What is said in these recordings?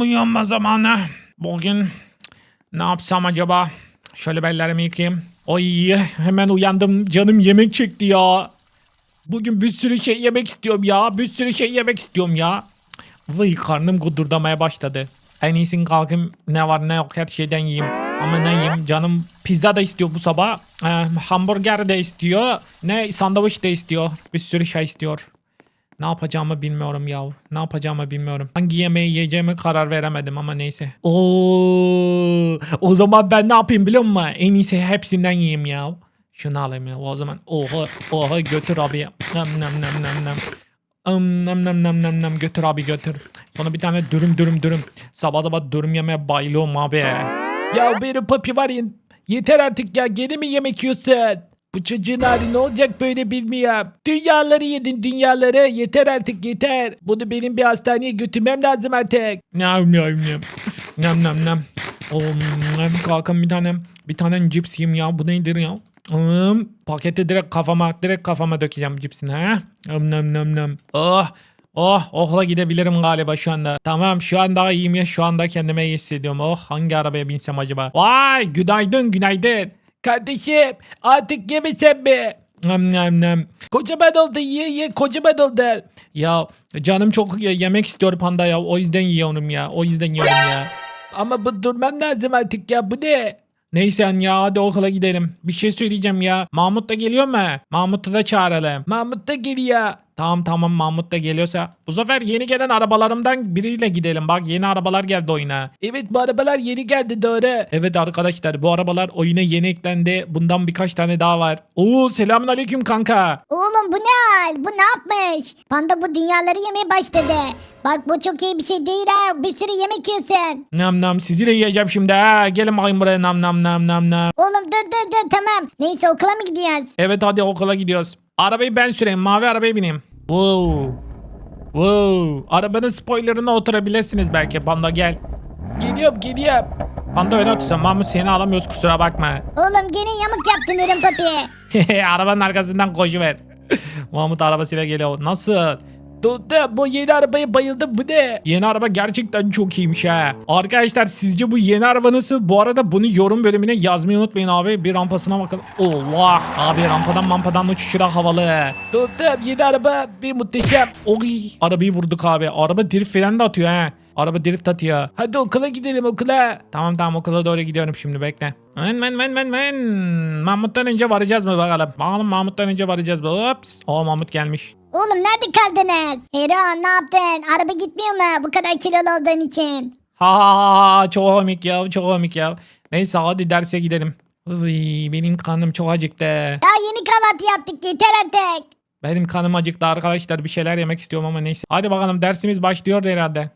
Uyanma zamanı. Bugün ne yapsam acaba? Şöyle bellerimi yıkayayım. Ay hemen uyandım. Canım yemek çekti ya. Bugün bir sürü şey yemek istiyorum ya. Bir sürü şey yemek istiyorum ya. Vay karnım gudurdamaya başladı. En iyisi kalkayım ne var ne yok her şeyden yiyeyim. Ama ne yiyeyim canım pizza da istiyor bu sabah. Ee, hamburger de istiyor. Ne sandviç de istiyor. Bir sürü şey istiyor. Ne yapacağımı bilmiyorum ya. Ne yapacağımı bilmiyorum. Hangi yemeği yiyeceğimi karar veremedim ama neyse. Oo, o zaman ben ne yapayım biliyor musun? En iyisi hepsinden yiyeyim ya. Şunu alayım ya o zaman. Oha oha götür abi. Nam nam nam nam nam. Am, nam nam nam nam nam götür abi götür. Sonra bir tane dürüm dürüm dürüm. Sabah sabah dürüm yemeye bayılıyorum abi. Ya benim papi var ya. Yeter artık ya gene mi yemek yiyorsun? Bu çocuğun hali ne olacak böyle bilmiyorum. Dünyaları yedin dünyaları. Yeter artık yeter. Bunu benim bir hastaneye götürmem lazım artık. Nam nam nam. Nam nam nam. Oğlum kalkın bir tane bir tane cips yiyeyim ya. Bu nedir ya? Hmm, paketi direkt kafama direkt kafama dökeceğim cipsini ha. Nam nam nam nam. Oh Oh ohla gidebilirim galiba şu anda. Tamam şu an daha iyiyim ya şu anda kendime iyi hissediyorum. Oh hangi arabaya binsem acaba? Vay günaydın günaydın. Kardeşim artık yemesem mi? Nam nam nam. Kocaman oldu ye ye kocaman oldu. Ya canım çok ye- yemek istiyor panda ya o yüzden yiyorum ya o yüzden yiyorum ya. Ama bu durmam lazım artık ya bu ne? Neyse an ya hadi okula gidelim. Bir şey söyleyeceğim ya. Mahmut da geliyor mu? Mahmut'u da çağıralım. Mahmut da geliyor. Tamam tamam Mahmut da geliyorsa. Bu sefer yeni gelen arabalarımdan biriyle gidelim. Bak yeni arabalar geldi oyuna. Evet bu arabalar yeni geldi doğru. Evet arkadaşlar bu arabalar oyuna yeni eklendi. Bundan birkaç tane daha var. Oo selamünaleyküm kanka. Oğlum bu ne hal? Bu ne yapmış? Panda bu dünyaları yemeye başladı. Bak bu çok iyi bir şey değil ha. Bir sürü yemek yiyorsun. Nam nam sizi de yiyeceğim şimdi ha. Gelin bakayım buraya nam nam nam nam nam. Oğlum dur dur dur tamam. Neyse okula mı gidiyoruz? Evet hadi okula gidiyoruz. Arabayı ben süreyim. Mavi arabaya bineyim. Wow. Wow. Arabanın spoilerına oturabilirsiniz belki. Panda gel. Geliyorum geliyorum. Panda öne otursan. Mahmut seni alamıyoruz kusura bakma. Oğlum gene yamuk yaptın Ürün Papi. Arabanın arkasından koşuver. Mahmut arabasıyla geliyor. Nasıl? Tuttu bu yeni arabaya bayıldım bu ne? Yeni araba gerçekten çok iyiymiş ha. Arkadaşlar sizce bu yeni araba nasıl? Bu arada bunu yorum bölümüne yazmayı unutmayın abi. Bir rampasına bakın. Allah abi rampadan mampadan uçuşura havalı. Tuttu yeni araba bir muhteşem. Oy arabayı vurduk abi. Araba drift falan da atıyor ha. Araba drift atıyor. Hadi okula gidelim okula. Tamam tamam okula doğru gidiyorum şimdi bekle. Men men men men men. Mahmut'tan önce varacağız mı bakalım. Bakalım Mahmut'tan önce varacağız mı? Ops. O Mahmut gelmiş. Oğlum nerede kaldınız? Hero ne yaptın? Araba gitmiyor mu bu kadar kilolu olduğun için? Ha ha ha ha çok komik ya çok komik ya. Neyse hadi derse gidelim. Uy, benim karnım çok acıktı. Daha yeni kahvaltı yaptık yeter artık. Benim kanım acıktı arkadaşlar bir şeyler yemek istiyorum ama neyse. Hadi bakalım dersimiz başlıyor herhalde.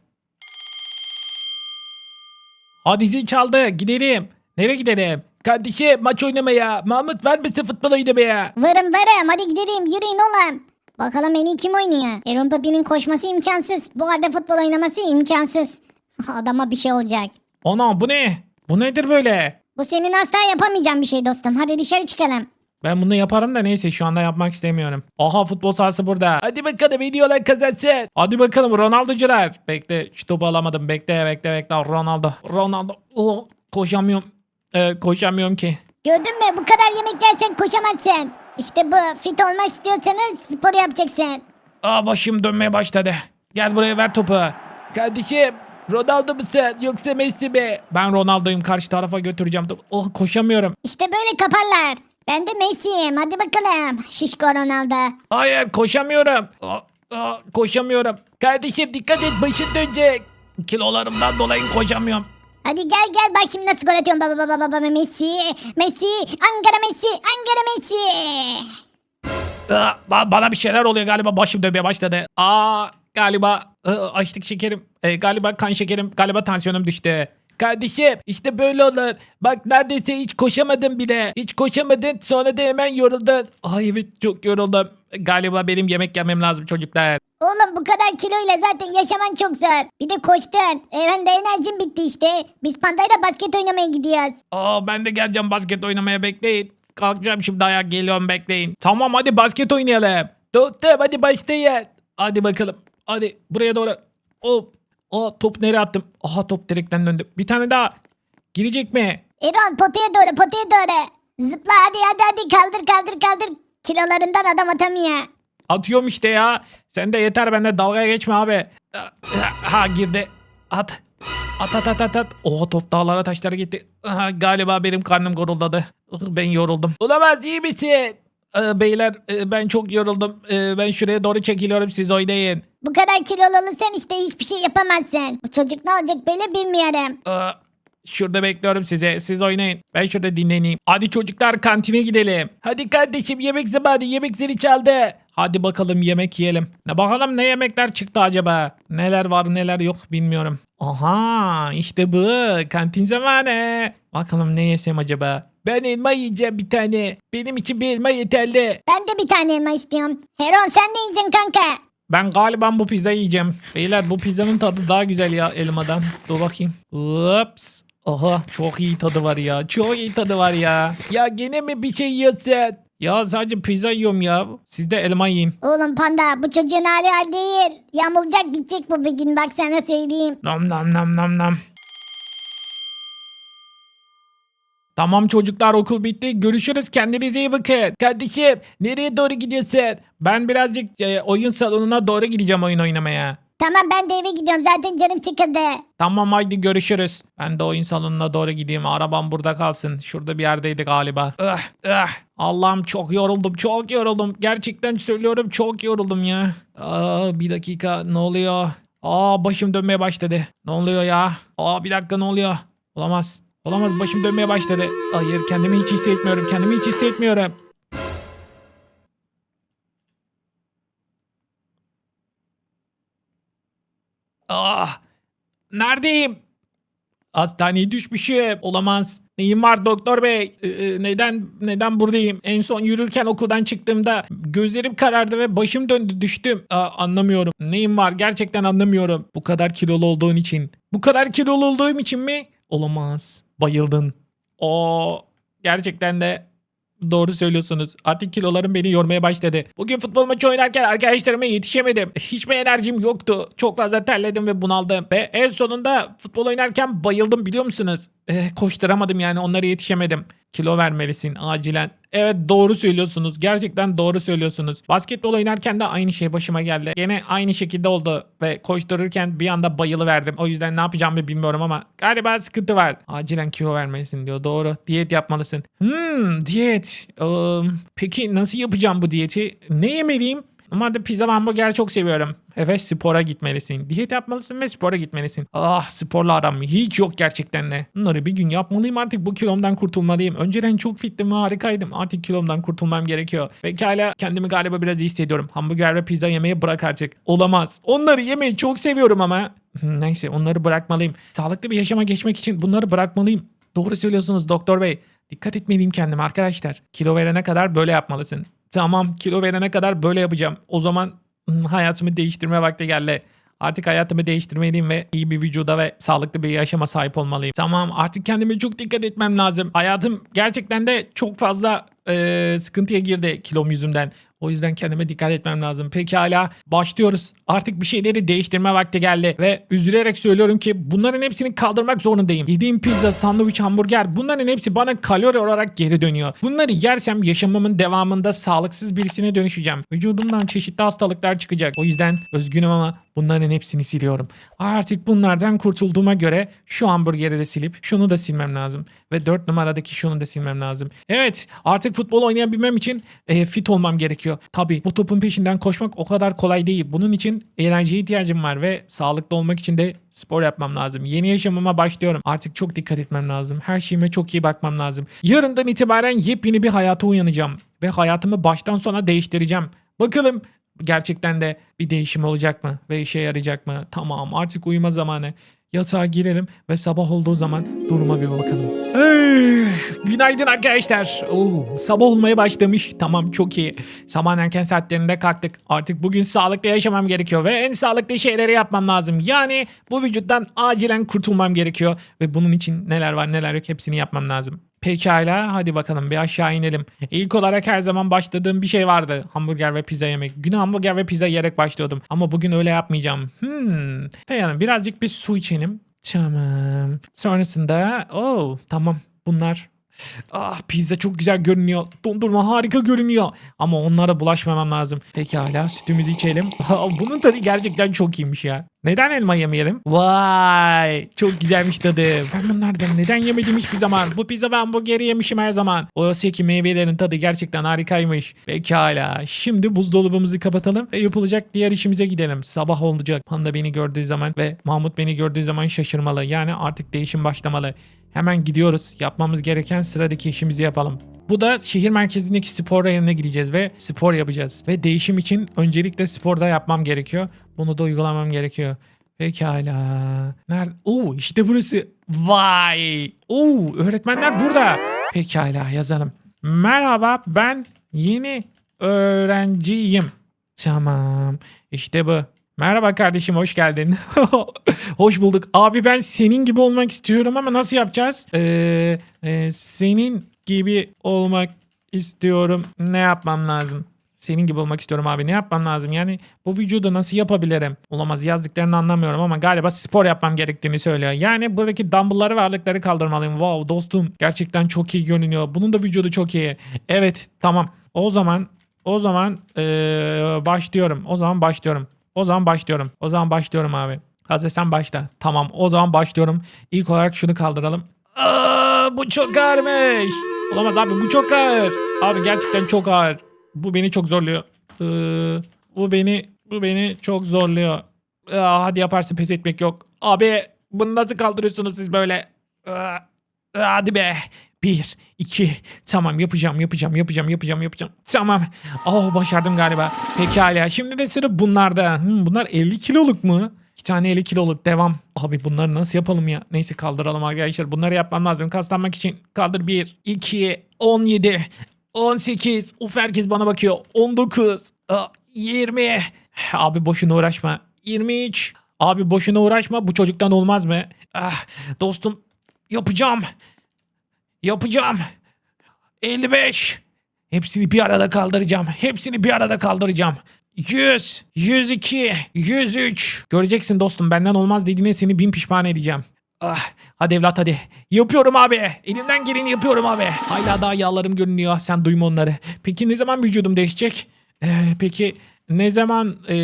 Hadi zil çaldı gidelim. Nereye gidelim? Kardeşim maç oynamaya. Mahmut var mısın futbol oynamaya? Varım varım hadi gidelim yürüyün oğlum. Bakalım en iyi kim oynuyor? Aaron Papi'nin koşması imkansız. Bu arada futbol oynaması imkansız. Adama bir şey olacak. Ana bu ne? Bu nedir böyle? Bu senin asla yapamayacağın bir şey dostum. Hadi dışarı çıkalım. Ben bunu yaparım da neyse şu anda yapmak istemiyorum. Aha futbol sahası burada. Hadi bakalım videolar kazansın. Hadi bakalım Ronaldo'cular. Bekle şu topu alamadım. Bekle bekle bekle Ronaldo. Ronaldo. Oh, koşamıyorum. Ee, koşamıyorum ki. Gördün mü? Bu kadar yemek yersen koşamazsın. İşte bu. Fit olmak istiyorsanız spor yapacaksın. Aa başım dönmeye başladı. Gel buraya ver topu. Kardeşim Ronaldo musun yoksa Messi mi? Ben Ronaldo'yum karşı tarafa götüreceğim topu. Oh koşamıyorum. İşte böyle kaparlar. Ben de Messi'yim. Hadi bakalım. Şişko Ronaldo. Hayır koşamıyorum. Aa, aa, koşamıyorum. Kardeşim dikkat et başın dönecek. Kilolarımdan dolayı koşamıyorum. Hadi gel gel bak şimdi nasıl gol atıyorum baba baba baba Messi Messi Ankara Messi Ankara Messi Aa, ba- bana bir şeyler oluyor galiba başım dönmeye başladı. Aa galiba aa, açlık şekerim. E, galiba kan şekerim galiba tansiyonum düştü. Kardeşim işte böyle olur. Bak neredeyse hiç koşamadın bile. Hiç koşamadın sonra da hemen yoruldun. Ay evet çok yoruldum. Galiba benim yemek yemem lazım çocuklar. Oğlum bu kadar kiloyla zaten yaşaman çok zor. Bir de koştun. E ben de enerjim bitti işte. Biz pandayla basket oynamaya gidiyoruz. Aa ben de geleceğim basket oynamaya bekleyin. Kalkacağım şimdi ayak geliyorum bekleyin. Tamam hadi basket oynayalım. Tuttum hadi başlayın. Hadi bakalım. Hadi buraya doğru. Hop. Aa top nereye attım? Aha top direkten döndü. Bir tane daha. Girecek mi? Erol potaya doğru potaya doğru. Zıpla hadi hadi hadi kaldır kaldır kaldır. Kilolarından adam atamıyor. Atıyorum işte ya. Sen de yeter bende dalga geçme abi. Ha girdi. At. At at at at at. Oha top dağlara taşlara gitti. Aha, galiba benim karnım guruldadı. Ih, Ben yoruldum. Olamaz iyi misin? Ee, beyler e, ben çok yoruldum. Ee, ben şuraya doğru çekiliyorum siz oynayın. Bu kadar kilolu olursan işte hiçbir şey yapamazsın. Bu çocuk ne olacak böyle bilmiyorum. Aa, şurada bekliyorum size. Siz oynayın. Ben şurada dinleneyim. Hadi çocuklar kantine gidelim. Hadi kardeşim yemek zamanı. Yemek zili çaldı. Hadi bakalım yemek yiyelim. Ne bakalım ne yemekler çıktı acaba? Neler var neler yok bilmiyorum. Aha işte bu. Kantin zamanı. Bakalım ne yesem acaba? Ben elma yiyeceğim bir tane. Benim için bir elma yeterli. Ben de bir tane elma istiyorum. Heron sen ne yiyeceksin kanka? Ben galiba bu pizzayı yiyeceğim. Beyler bu pizzanın tadı daha güzel ya elmadan. Dur bakayım. Ups. Aha çok iyi tadı var ya. Çok iyi tadı var ya. Ya gene mi bir şey yiyorsun? Ya sadece pizza yiyorum ya. Siz de elma yiyin. Oğlum panda bu çocuğun hali hal değil. Yamulacak gidecek bu bir gün bak sana söyleyeyim. Nam nam nam nam nam. Tamam çocuklar okul bitti. Görüşürüz. Kendinize iyi bakın. Kardeşim nereye doğru gidiyorsun? Ben birazcık e, oyun salonuna doğru gideceğim oyun oynamaya. Tamam ben de eve gidiyorum zaten canım sıkıldı. Tamam haydi görüşürüz. Ben de oyun salonuna doğru gideyim. Arabam burada kalsın. Şurada bir yerdeydi galiba. Ah, ah. Allah'ım çok yoruldum. Çok yoruldum. Gerçekten söylüyorum çok yoruldum ya. Aa, bir dakika ne oluyor? Aa başım dönmeye başladı. Ne oluyor ya? Aa bir dakika ne oluyor? Olamaz. Olamaz başım dönmeye başladı. Hayır kendimi hiç hissetmiyorum. Kendimi hiç hissetmiyorum. Ah! Neredeyim? Hastaneye düşmüşüm. Olamaz. Neyim var doktor bey? Ee, e, neden neden buradayım? En son yürürken okuldan çıktığımda gözlerim karardı ve başım döndü düştüm. Aa, anlamıyorum. Neyim var? Gerçekten anlamıyorum. Bu kadar kilolu olduğun için. Bu kadar kilolu olduğum için mi? Olamaz. Bayıldın. O gerçekten de Doğru söylüyorsunuz. Artık kilolarım beni yormaya başladı. Bugün futbol maçı oynarken arkadaşlarıma yetişemedim. Hiçbir enerjim yoktu. Çok fazla terledim ve bunaldım. Ve en sonunda futbol oynarken bayıldım biliyor musunuz? Eh, koşturamadım yani onlara yetişemedim. Kilo vermelisin acilen. Evet doğru söylüyorsunuz. Gerçekten doğru söylüyorsunuz. Basketbol oynarken de aynı şey başıma geldi. Gene aynı şekilde oldu ve koştururken bir anda bayılı verdim. O yüzden ne yapacağımı bilmiyorum ama galiba sıkıntı var. Acilen kilo vermelisin diyor. Doğru. Diyet yapmalısın. Hmm diyet. Ee, peki nasıl yapacağım bu diyeti? Ne yemeliyim? Normalde pizza ve hamburger çok seviyorum. Evet spora gitmelisin. Diyet yapmalısın ve spora gitmelisin. Ah sporla aram hiç yok gerçekten de. Bunları bir gün yapmalıyım artık bu kilomdan kurtulmalıyım. Önceden çok fittim harikaydım. Artık kilomdan kurtulmam gerekiyor. Pekala kendimi galiba biraz iyi hissediyorum. Hamburger ve pizza yemeyi bırak artık. Olamaz. Onları yemeyi çok seviyorum ama. Hmm, Neyse onları bırakmalıyım. Sağlıklı bir yaşama geçmek için bunları bırakmalıyım. Doğru söylüyorsunuz doktor bey. Dikkat etmeliyim kendime arkadaşlar. Kilo verene kadar böyle yapmalısın. Tamam kilo verene kadar böyle yapacağım. O zaman hayatımı değiştirme vakti geldi. Artık hayatımı değiştirmeliyim ve iyi bir vücuda ve sağlıklı bir yaşama sahip olmalıyım. Tamam artık kendime çok dikkat etmem lazım. Hayatım gerçekten de çok fazla eee, sıkıntıya girdi kilom yüzünden. O yüzden kendime dikkat etmem lazım. Pekala başlıyoruz. Artık bir şeyleri değiştirme vakti geldi. Ve üzülerek söylüyorum ki bunların hepsini kaldırmak zorundayım. Yediğim pizza, sandviç, hamburger bunların hepsi bana kalori olarak geri dönüyor. Bunları yersem yaşamımın devamında sağlıksız birisine dönüşeceğim. Vücudumdan çeşitli hastalıklar çıkacak. O yüzden üzgünüm ama bunların hepsini siliyorum. Artık bunlardan kurtulduğuma göre şu hamburgeri de silip şunu da silmem lazım. Ve 4 numaradaki şunu da silmem lazım. Evet artık futbol oynayabilmem için e, fit olmam gerekiyor. Tabii bu topun peşinden koşmak o kadar kolay değil. Bunun için enerjiye ihtiyacım var ve sağlıklı olmak için de spor yapmam lazım. Yeni yaşamıma başlıyorum. Artık çok dikkat etmem lazım. Her şeyime çok iyi bakmam lazım. Yarından itibaren yepyeni bir hayata uyanacağım. Ve hayatımı baştan sona değiştireceğim. Bakalım gerçekten de bir değişim olacak mı? Ve işe yarayacak mı? Tamam artık uyuma zamanı. Yatağa girelim ve sabah olduğu zaman duruma bir bakalım. Günaydın arkadaşlar. Oo, sabah olmaya başlamış. Tamam çok iyi. Sabah erken saatlerinde kalktık. Artık bugün sağlıklı yaşamam gerekiyor ve en sağlıklı şeyleri yapmam lazım. Yani bu vücuttan acilen kurtulmam gerekiyor ve bunun için neler var neler yok hepsini yapmam lazım. Pekala hadi bakalım bir aşağı inelim. İlk olarak her zaman başladığım bir şey vardı. Hamburger ve pizza yemek. Güne hamburger ve pizza yiyerek başlıyordum. Ama bugün öyle yapmayacağım. Hmm. Pekala birazcık bir su içelim. Tamam. Sonrasında oh tamam bunlar Ah pizza çok güzel görünüyor. Dondurma harika görünüyor. Ama onlara bulaşmamam lazım. Pekala sütümüzü içelim. Ah, Bunun tadı gerçekten çok iyiymiş ya. Neden elma yemeyelim? Vay çok güzelmiş tadı. Ben bunlardan neden yemedim hiçbir zaman? Bu pizza ve hamburgeri yemişim her zaman. Oysa ki meyvelerin tadı gerçekten harikaymış. Pekala şimdi buzdolabımızı kapatalım ve yapılacak diğer işimize gidelim. Sabah olacak. Panda beni gördüğü zaman ve Mahmut beni gördüğü zaman şaşırmalı. Yani artık değişim başlamalı. Hemen gidiyoruz. Yapmamız gereken sıradaki işimizi yapalım. Bu da şehir merkezindeki spor rayonuna gideceğiz ve spor yapacağız. Ve değişim için öncelikle sporda yapmam gerekiyor. Bunu da uygulamam gerekiyor. Pekala. Nerede? Oo işte burası. Vay. Oo öğretmenler burada. Pekala yazalım. Merhaba ben yeni öğrenciyim. Tamam. İşte bu. Merhaba kardeşim hoş geldin. hoş bulduk. Abi ben senin gibi olmak istiyorum ama nasıl yapacağız? Ee, e, senin gibi olmak istiyorum. Ne yapmam lazım? Senin gibi olmak istiyorum abi. Ne yapmam lazım? Yani bu vücudu nasıl yapabilirim? Olamaz yazdıklarını anlamıyorum ama galiba spor yapmam gerektiğini söylüyor. Yani buradaki dumbbellları ve ağırlıkları kaldırmalıyım. Wow dostum gerçekten çok iyi görünüyor. Bunun da vücudu çok iyi. Evet tamam. O zaman o zaman ee, başlıyorum. O zaman başlıyorum. O zaman başlıyorum. O zaman başlıyorum abi. Hazırsan başla. Tamam o zaman başlıyorum. İlk olarak şunu kaldıralım. Aa, bu çok ağırmış. Olamaz abi bu çok ağır. Abi gerçekten çok ağır. Bu beni çok zorluyor. Ee, bu beni bu beni çok zorluyor. Aa, hadi yaparsın pes etmek yok. Abi bunu nasıl kaldırıyorsunuz siz böyle? Aa, hadi be. Bir, iki, tamam yapacağım, yapacağım, yapacağım, yapacağım, yapacağım. Tamam. Oh başardım galiba. Pekala. Şimdi de sıra bunlarda. Hmm, bunlar 50 kiloluk mu? İki tane 50 kiloluk devam. Abi bunları nasıl yapalım ya? Neyse kaldıralım arkadaşlar. Bunları yapmam lazım. Kaslanmak için kaldır 1, 2, 17, 18. Uf herkes bana bakıyor. 19, aa, 20. Abi boşuna uğraşma. 23. Abi boşuna uğraşma. Bu çocuktan olmaz mı? Ah, dostum yapacağım. Yapacağım. 55. Hepsini bir arada kaldıracağım. Hepsini bir arada kaldıracağım. 100, 102, 103. Göreceksin dostum benden olmaz dediğine seni bin pişman edeceğim. Ah, hadi evlat hadi. Yapıyorum abi. Elimden geleni yapıyorum abi. Hala daha yağlarım görünüyor. Sen duyma onları. Peki ne zaman vücudum değişecek? Ee, peki ne zaman ee,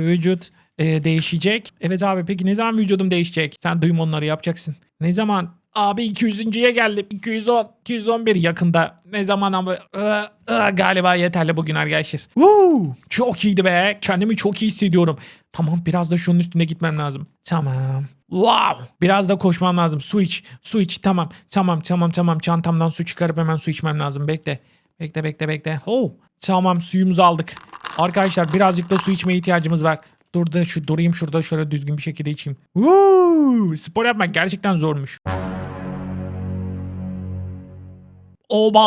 vücut ee, değişecek? Evet abi peki ne zaman vücudum değişecek? Sen duyma onları yapacaksın. Ne zaman? Abi 200.ye geldim. 210, 211 yakında. Ne zaman ama Iı, ıı, galiba yeterli bugün arkadaşlar. Woo, çok iyiydi be. Kendimi çok iyi hissediyorum. Tamam biraz da şunun üstüne gitmem lazım. Tamam. Wow. Biraz da koşmam lazım. Su iç. Su iç. Tamam. Tamam tamam tamam. Çantamdan su çıkarıp hemen su içmem lazım. Bekle. Bekle bekle bekle. Oh. Tamam suyumuzu aldık. Arkadaşlar birazcık da su içmeye ihtiyacımız var. Dur da şu durayım şurada şöyle düzgün bir şekilde içeyim. Woo! Spor yapmak gerçekten zormuş. Oba!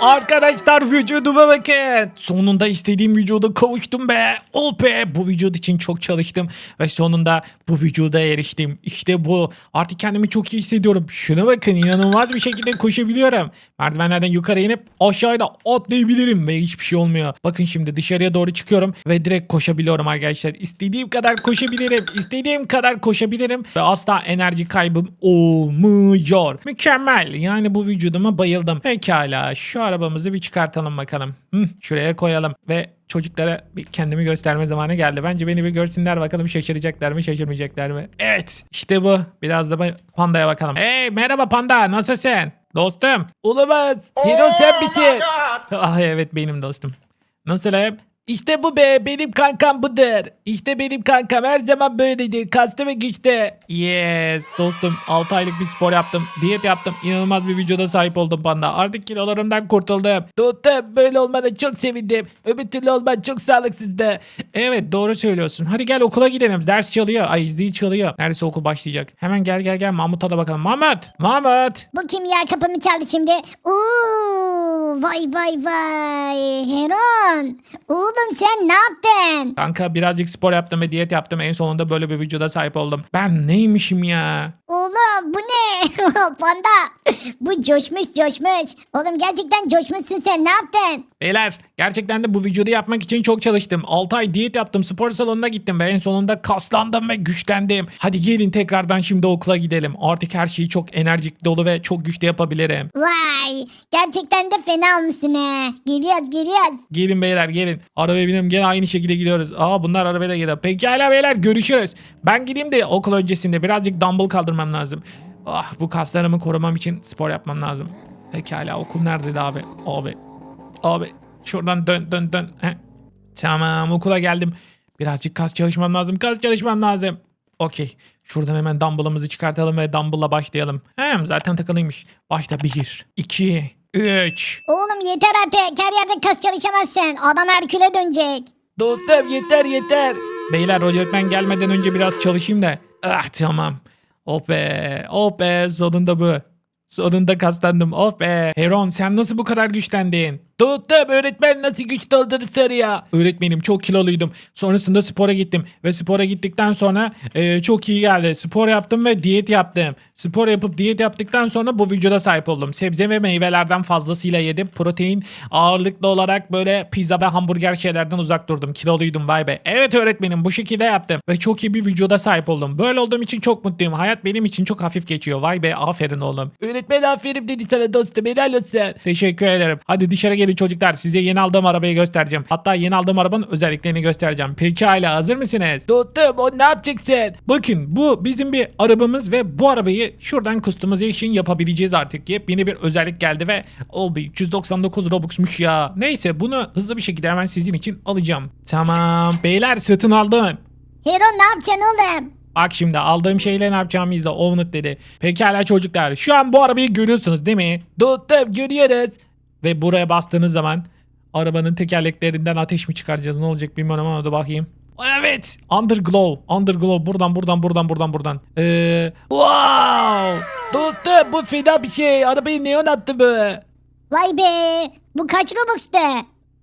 Arkadaşlar vücuduma bakın. Sonunda istediğim vücuda kavuştum be. Oh be! Bu vücut için çok çalıştım ve sonunda bu vücuda eriştim. İşte bu. Artık kendimi çok iyi hissediyorum. Şuna bakın inanılmaz bir şekilde koşabiliyorum. Merdivenlerden yukarı inip aşağıda atlayabilirim ve hiçbir şey olmuyor. Bakın şimdi dışarıya doğru çıkıyorum ve direkt koşabiliyorum arkadaşlar. İstediğim kadar koşabilirim. İstediğim kadar koşabilirim ve asla enerji kaybım olmuyor. Mükemmel. Yani bu vücuduma bayıldım. Pekala şu arabamızı bir çıkartalım bakalım. Hı, şuraya koyalım ve çocuklara bir kendimi gösterme zamanı geldi. Bence beni bir görsünler bakalım şaşıracaklar mı şaşırmayacaklar mı? Evet işte bu. Biraz da pandaya bakalım. Hey merhaba panda nasılsın? Dostum. Olamaz. Hero sen misin? Ah evet benim dostum. Nasılım? İşte bu be benim kankam budur. İşte benim kankam her zaman böyledir. Kaslı ve güçlü. Yes dostum 6 aylık bir spor yaptım. Diyet yaptım. İnanılmaz bir vücuda sahip oldum panda. Artık kilolarımdan kurtuldum. Dostum böyle olmana çok sevindim. Öbür türlü olman çok sağlıksızdı. Evet doğru söylüyorsun. Hadi gel okula gidelim. Ders çalıyor. Ay zil çalıyor. Neredeyse okul başlayacak. Hemen gel gel gel Mahmut'a da bakalım. Mahmut! Mahmut! Bu kim ya kapımı çaldı şimdi? Oo, vay vay vay. Heron. Oğlum sen ne yaptın? Kanka birazcık spor yaptım ve diyet yaptım. En sonunda böyle bir vücuda sahip oldum. Ben neymişim ya? Oğlum Oğlum bu ne? Panda. Bu coşmuş coşmuş. Oğlum gerçekten coşmuşsun sen ne yaptın? Beyler gerçekten de bu vücudu yapmak için çok çalıştım. 6 ay diyet yaptım. Spor salonuna gittim ve en sonunda kaslandım ve güçlendim. Hadi gelin tekrardan şimdi okula gidelim. Artık her şeyi çok enerjik dolu ve çok güçlü yapabilirim. Vay gerçekten de fena olmuşsun he. Geliyoruz geliyoruz. Gelin beyler gelin. Arabaya binelim gene aynı şekilde gidiyoruz. Aa bunlar arabaya da geliyor. Pekala beyler görüşürüz. Ben gideyim de okul öncesinde birazcık dumbbell kaldırmam lazım. Ah bu kaslarımı korumam için spor yapmam lazım. Pekala okul neredeydi abi? Abi. Abi şuradan dön dön dön. Heh. Tamam okula geldim. Birazcık kas çalışmam lazım. Kas çalışmam lazım. Okey. Şuradan hemen dumbbellımızı çıkartalım ve dumbbell'la başlayalım. Hem zaten takılıymış. Başta 1, 2, 3. Oğlum yeter artık her yerde kas çalışamazsın. Adam Herkül'e dönecek. Dostum yeter yeter. Beyler öğretmen gelmeden önce biraz çalışayım da. Ah tamam. Oh be. Oh be sonunda bu. Sonunda kaslandım. Oh be. Heron sen nasıl bu kadar güçlendin? Dostum öğretmen nasıl güçlü olduğunu soruyor. Öğretmenim çok kiloluydum. Sonrasında spora gittim. Ve spora gittikten sonra e, çok iyi geldi. Spor yaptım ve diyet yaptım. Spor yapıp diyet yaptıktan sonra bu vücuda sahip oldum. Sebze ve meyvelerden fazlasıyla yedim. Protein ağırlıklı olarak böyle pizza ve hamburger şeylerden uzak durdum. Kiloluydum vay be. Evet öğretmenim bu şekilde yaptım. Ve çok iyi bir vücuda sahip oldum. Böyle olduğum için çok mutluyum. Hayat benim için çok hafif geçiyor. Vay be aferin oğlum. Öğretmen aferin dedi sana dostum. Helal olsun. Teşekkür ederim. Hadi dışarı gelin çocuklar. Size yeni aldığım arabayı göstereceğim. Hatta yeni aldığım arabanın özelliklerini göstereceğim. Pekala hazır mısınız? Dostum o ne yapacaksın? Bakın bu bizim bir arabamız ve bu arabayı şuradan customization yapabileceğiz artık. Yepyeni bir özellik geldi ve o bir 399 Robux'muş ya. Neyse bunu hızlı bir şekilde hemen sizin için alacağım. Tamam beyler satın aldım. Heron ne yapacaksın oğlum? Bak şimdi aldığım şeyle ne yapacağımı izle. Ovnut dedi. Pekala çocuklar. Şu an bu arabayı görüyorsunuz değil mi? Dostum görüyoruz. Ve buraya bastığınız zaman arabanın tekerleklerinden ateş mi çıkaracağız? Ne olacak bilmiyorum ama da bakayım. Evet. Underglow. Underglow. Buradan buradan buradan buradan buradan. Ee, wow. Dostum bu fena bir şey. Arabayı neon attı bu. Vay be. Bu kaç Robux'tu?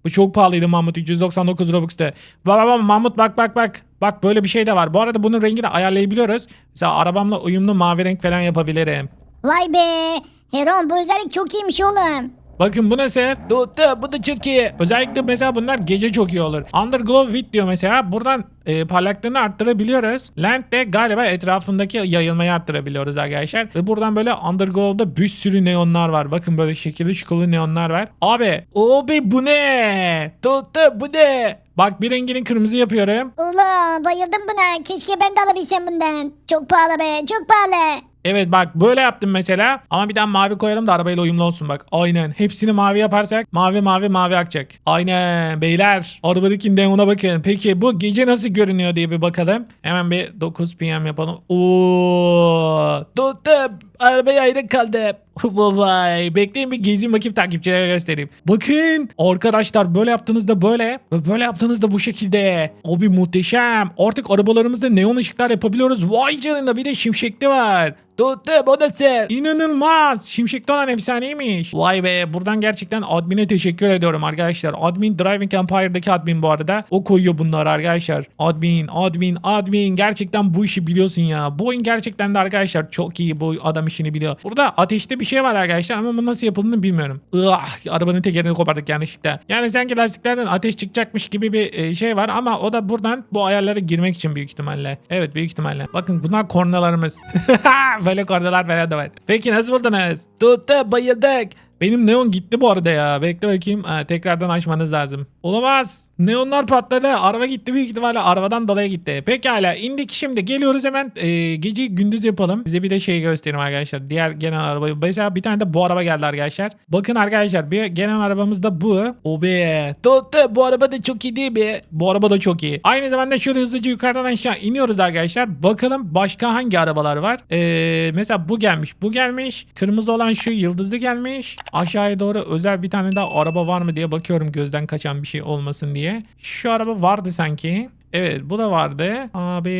Bu çok pahalıydı Mahmut 399 Robux'tu. Bak Mahmut bak bak bak. Bak böyle bir şey de var. Bu arada bunun rengini ayarlayabiliyoruz. Mesela arabamla uyumlu mavi renk falan yapabilirim. Vay be. Heron bu özellik çok iyiymiş oğlum. Bakın bu nasıl? Doğru bu da çok iyi. Özellikle mesela bunlar gece çok iyi olur. Underglow With diyor mesela. Buradan e, parlaklığını arttırabiliyoruz. Land de galiba etrafındaki yayılmayı arttırabiliyoruz arkadaşlar. Ve buradan böyle Underglow'da bir sürü neonlar var. Bakın böyle şekilli şukulu neonlar var. Abi. Abi bu ne? Doğru bu ne? Bak bir rengini kırmızı yapıyorum. Ulan bayıldım buna. Keşke ben de alabilsem bundan. Çok pahalı be. Çok pahalı. Evet bak böyle yaptım mesela. Ama bir daha mavi koyalım da arabayla uyumlu olsun bak. Aynen. Hepsini mavi yaparsak mavi mavi mavi akacak. Aynen beyler. Arabadaki neona bakın. Peki bu gece nasıl görünüyor diye bir bakalım. Hemen bir 9 PM yapalım. Oo! Dostum arabaya ayrı kaldı. Vay. Bekleyin bir gezeyim bakayım takipçilere göstereyim. Bakın arkadaşlar böyle yaptığınızda böyle ve böyle yaptığınızda bu şekilde. Abi muhteşem. Artık arabalarımızda neon ışıklar yapabiliyoruz. Vay canına bir de şimşekli var. Dostum o nasıl? İnanılmaz. Şimşekli olan efsaneymiş. Vay be buradan gerçekten admine teşekkür ediyorum arkadaşlar. Admin Driving Empire'daki admin bu arada. O koyuyor bunları arkadaşlar. Admin, admin, admin. Gerçekten bu işi biliyorsun ya. Bu oyun gerçekten de arkadaşlar çok iyi. Bu adam işini biliyor. Burada ateşte bir şey var arkadaşlar ama bu nasıl yapıldığını bilmiyorum. Ah, arabanın tekerini kopardık yanlışlıkla. Yani sanki lastiklerden ateş çıkacakmış gibi bir e, şey var ama o da buradan bu ayarlara girmek için büyük ihtimalle. Evet büyük ihtimalle. Bakın bunlar kornalarımız. Böyle kornalar falan da var. Peki nasıl buldunuz? Tuttu bayıldık. Benim neon gitti bu arada ya. Bekle bakayım. Ha, tekrardan açmanız lazım. Olamaz. Neonlar patladı. Araba gitti büyük ihtimalle. Arabadan dolayı gitti. Pekala indik şimdi. Geliyoruz hemen. E, gece gündüz yapalım. Size bir de şey göstereyim arkadaşlar. Diğer genel arabayı. Mesela bir tane de bu araba geldi arkadaşlar. Bakın arkadaşlar bir genel arabamız da bu. O be. Tuttu. Bu araba da çok iyi değil mi? Bu araba da çok iyi. Aynı zamanda şöyle hızlıca yukarıdan aşağı iniyoruz arkadaşlar. Bakalım başka hangi arabalar var. E, mesela bu gelmiş. Bu gelmiş. Kırmızı olan şu yıldızlı gelmiş. Aşağıya doğru özel bir tane daha araba var mı diye bakıyorum gözden kaçan bir şey olmasın diye. Şu araba vardı sanki. Evet bu da vardı. Abi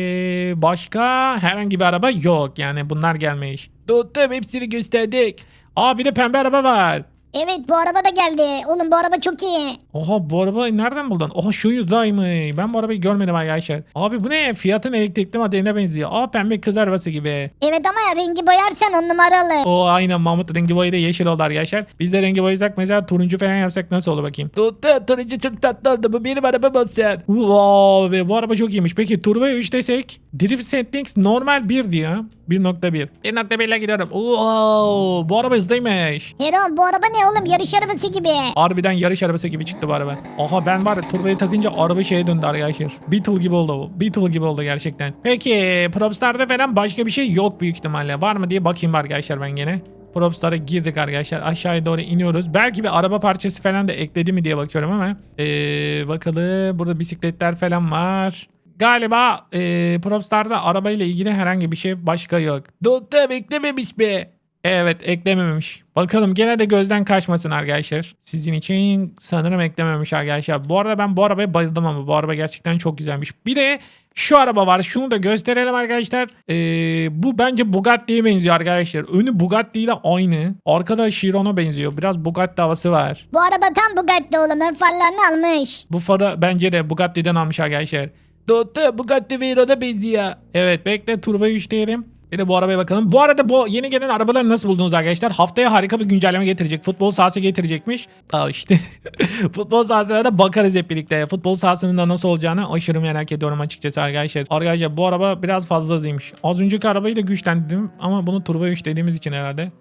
başka herhangi bir araba yok. Yani bunlar gelmiş. Tuttum hepsini gösterdik. Aa bir de pembe araba var. Evet bu araba da geldi. Oğlum bu araba çok iyi. Oha bu arabayı nereden buldun? Oha şu Hyundai Ben bu arabayı görmedim arkadaşlar. Abi bu ne? Fiyatın elektrikli modeline benziyor. Aa pembe kız arabası gibi. Evet ama rengi boyarsan on numaralı. O aynen Mahmut rengi boyu da yeşil oldu arkadaşlar. Biz de rengi boyasak mesela turuncu falan yapsak nasıl olur bakayım. Tuttu turuncu çok tatlı oldu. Bu benim arabam olsun. Wow be bu araba çok iyiymiş. Peki turbo 3 desek Drift Settings normal 1 diyor. 1.1. 1.1 ile gidiyorum. Wow bu araba hızlıymış. Heron bu araba ne oğlum yarış arabası gibi. Harbiden yarış arabası gibi çıktı bu araba. Aha ben var ya turboyu takınca araba şeye döndü arkadaşlar. Beetle gibi oldu bu. Beetle gibi oldu gerçekten. Peki Propstar'da falan başka bir şey yok büyük ihtimalle. Var mı diye bakayım arkadaşlar ben gene. Propstar'a girdik arkadaşlar. Aşağıya doğru iniyoruz. Belki bir araba parçası falan da ekledi mi diye bakıyorum ama. Ee, bakalım. Burada bisikletler falan var. Galiba ee, Propstar'da arabayla ilgili herhangi bir şey başka yok. Tuttu beklememiş be. Evet eklememiş. Bakalım gene de gözden kaçmasın arkadaşlar. Sizin için sanırım eklememiş arkadaşlar. Bu arada ben bu arabaya bayıldım ama bu araba gerçekten çok güzelmiş. Bir de şu araba var. Şunu da gösterelim arkadaşlar. Ee, bu bence Bugatti'ye benziyor arkadaşlar. Önü Bugatti ile aynı. Arkada Chiron'a benziyor. Biraz Bugatti havası var. Bu araba tam Bugatti oğlum ön farlarını almış. Bu farı bence de Bugatti'den almış arkadaşlar. Tuttu Bugatti Veyron'a benziyor. Evet bekle turbo 3 diyelim. Bir de bu arabaya bakalım. Bu arada bu yeni gelen arabaları nasıl buldunuz arkadaşlar? Haftaya harika bir güncelleme getirecek. Futbol sahası getirecekmiş. Al işte. Futbol sahasına da bakarız hep birlikte. Futbol sahasının da nasıl olacağını aşırı merak ediyorum açıkçası arkadaşlar. Arkadaşlar bu araba biraz fazla hızlıymış. Az önceki arabayı da güçlendirdim ama bunu turbo 3 dediğimiz için herhalde.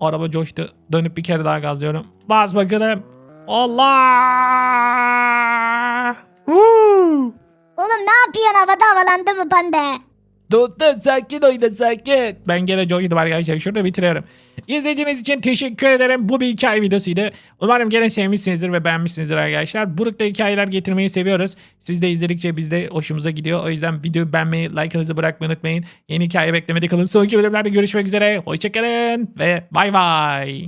Araba coştu. Dönüp bir kere daha gazlıyorum. Bas bakalım. Allah! Havada havalandı bu panda. Tuttu sakin oyna sakin. Ben gene coştum arkadaşlar. Şurada bitiriyorum. İzlediğiniz için teşekkür ederim. Bu bir hikaye videosuydu. Umarım gene sevmişsinizdir ve beğenmişsinizdir arkadaşlar. Buruk'ta hikayeler getirmeyi seviyoruz. Siz de izledikçe biz de hoşumuza gidiyor. O yüzden videoyu beğenmeyi, like'ınızı bırakmayı unutmayın. Yeni hikaye beklemede kalın. Sonraki bölümlerde görüşmek üzere. Hoşçakalın ve bay bay.